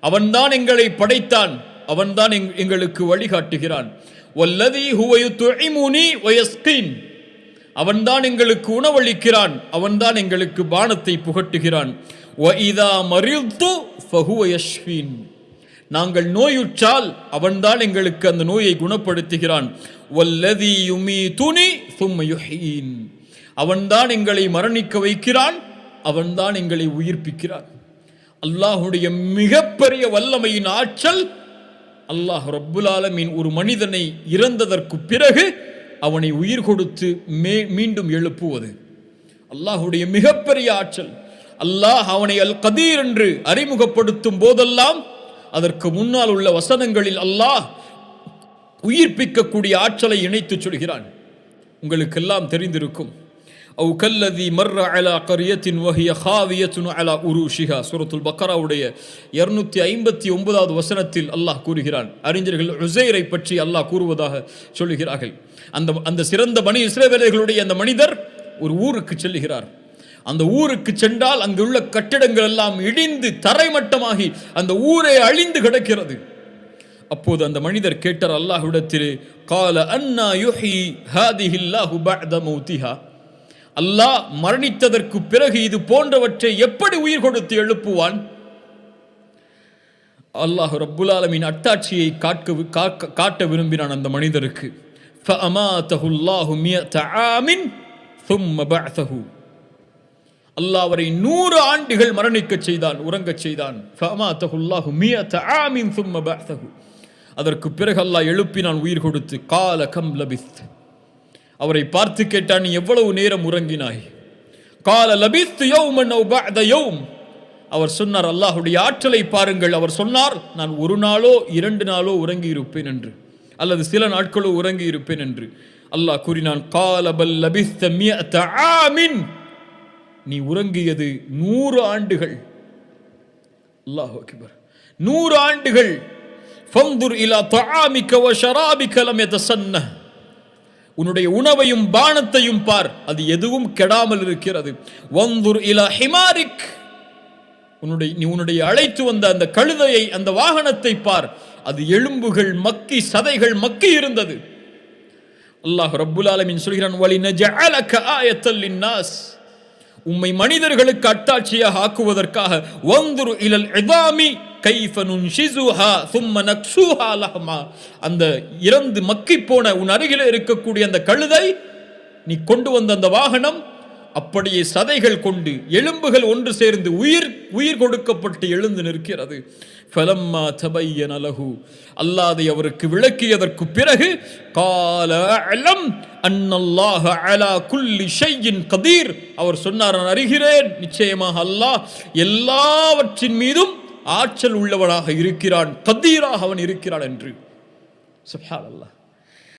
அவன்தான் எங்களை படைத்தான். அவன்தான் எங்- எங்களுக்கு வழிகாட்டுகிறான். வல்லதி ஹுவ யுத்இமுனி வ அவன்தான் எங்களுக்கு உணவளிக்கிறான். அவன்தான் எங்களுக்கு பானத்தை புகட்டுகிறான். வ இதா மரில்து நாங்கள் நோயுற்றால் அவன்தான் எங்களுக்கு அந்த நோயை குணப்படுத்துகிறான். வல்லதி யுமீதுனி துணி சும்மயுஹீன் அவன்தான் எங்களை மரணிக்க வைக்கிறான். அவன்தான் எங்களை உயிர்ப்பிக்கிறான். அல்லாஹுடைய மிகப்பெரிய வல்லமையின் ஆற்றல் அல்லாஹ் ரப்புலாலமின் ஒரு மனிதனை இறந்ததற்கு பிறகு அவனை உயிர் கொடுத்து மே மீண்டும் எழுப்புவது. அல்லாஹுடைய மிகப்பெரிய ஆற்றல். அல்லாஹ் அவனை அல் கதீர் என்று அறிமுகப்படுத்தும் போதெல்லாம் அதற்கு முன்னால் உள்ள வசனங்களில் அல்லாஹ் உயிர்ப்பிக்கக்கூடிய ஆற்றலை இணைத்து சொல்கிறான். உங்களுக்கெல்லாம் தெரிந்திருக்கும். அவு கல்லதி மர்ர அலா கரியத்தின் வகிய ஹாவியத்துனு அலா உருஷிஹா சூரத்துல் பக்கராவுடைய இருநூத்தி ஐம்பத்தி ஒன்பதாவது வசனத்தில் அல்லாஹ் கூறுகிறான். அறிஞர்கள் உசைரை பற்றி அல்லாஹ் கூறுவதாக சொல்லுகிறார்கள். அந்த அந்த சிறந்த பணி இஸ்ரேவேலர்களுடைய அந்த மனிதர் ஒரு ஊருக்கு செல்லுகிறார். அந்த ஊருக்கு சென்றால் அங்குள்ள கட்டிடங்கள் எல்லாம் இடிந்து தரைமட்டமாகி அந்த ஊரே அழிந்து கிடக்கிறது. அப்போது அந்த மனிதர் கேட்டார் அல்லாஹ்விடத்தில் கால அன்னா யுஹி ஹாதிஹில்லாஹு பஅத மௌதிஹா அல்லாஹ் மரணித்ததற்கு பிறகு இது போன்றவற்றை எப்படி உயிர் கொடுத்து எழுப்புவான்? அல்லாஹ் ரப்புலாலமின் அட்டாட்சியை காக்க காட்ட விரும்பினான் அந்த மனிதருக்கு. அல்லாஹ் அவரை நூறு ஆண்டுகள் மரணிக்க செய்தான் உறங்கச் செய்தான். அதற்கு பிறகு அல்லாஹ் எழுப்பினான் உயிர் கொடுத்து கால கம் லபிஸ்து. அவரை பார்த்து கேட்டான் நீ எவ்வளவு நேரம் உறங்கினாய்? கால லபித்து யௌமன் யௌம். அவர் சொன்னார் அல்லாஹ்வுடைய ஆற்றலை பாருங்கள். அவர் சொன்னார் நான் ஒரு நாளோ இரண்டு நாளோ உறங்கி இருப்பேன் என்று. அல்லது சில நாட்களோ உறங்கி இருப்பேன் என்று. அல்லாஹ் கூறினான் கால லபிஸ்த மியத ஆமின். நீ உறங்கியது நூறு ஆண்டுகள். அல்லாஹ் அக்பர். நூறு ஆண்டுகள். ஃபந்துர் இலா தஆமிக வ எத லம் யதசன்ன. உன்னுடைய உணவையும் பானத்தையும் பார். அது எதுவும் கெடாமல் இருக்கிறது. வந்துர் இலா ஹிமாரிக். உன்னுடைய நீ உன்னுடைய அழைத்து வந்த அந்த கழுதையை அந்த வாகனத்தை பார். அது எலும்புகள் மக்கி சதைகள் மக்கி இருந்தது. அல்லாஹ் ரப்புல் ஆலமின் சொல்கிறான் வலி நஜஅலக ஆயத்தல் லின்னாஸ். உம்மை மனிதர்களுக்கு அட்டாட்சியாக ஆக்குவதற்காக வந்துரு இலல் எதாமி கைஃப ஷிசுஹா சும்ம நக்ஸுஹா லஹமா. அந்த இறந்து மக்கி போன உன் அருகில இருக்கக்கூடிய அந்த கழுதை நீ கொண்டு வந்த அந்த வாகனம் அப்படியே சதைகள் கொண்டு எலும்புகள் ஒன்று சேர்ந்து உயிர் உயிர் கொடுக்கப்பட்டு எழுந்து நிற்கிறது. ஃபலம்மா தபைய நலகு அல்லாதை அவருக்கு விளக்கியதற்கு பிறகு கால அலம் அன்னல்லாஹ அலா குல்லி ஷையின் கதீர். அவர் சொன்னார் நான் அறிகிறேன். நிச்சயமாக அல்லாஹ் எல்லாவற்றின் மீதும் ஆற்றல் உள்ளவனாக இருக்கிறான் கதீராக அவன் இருக்கிறான் என்று. சுப்ஹானல்லாஹ்.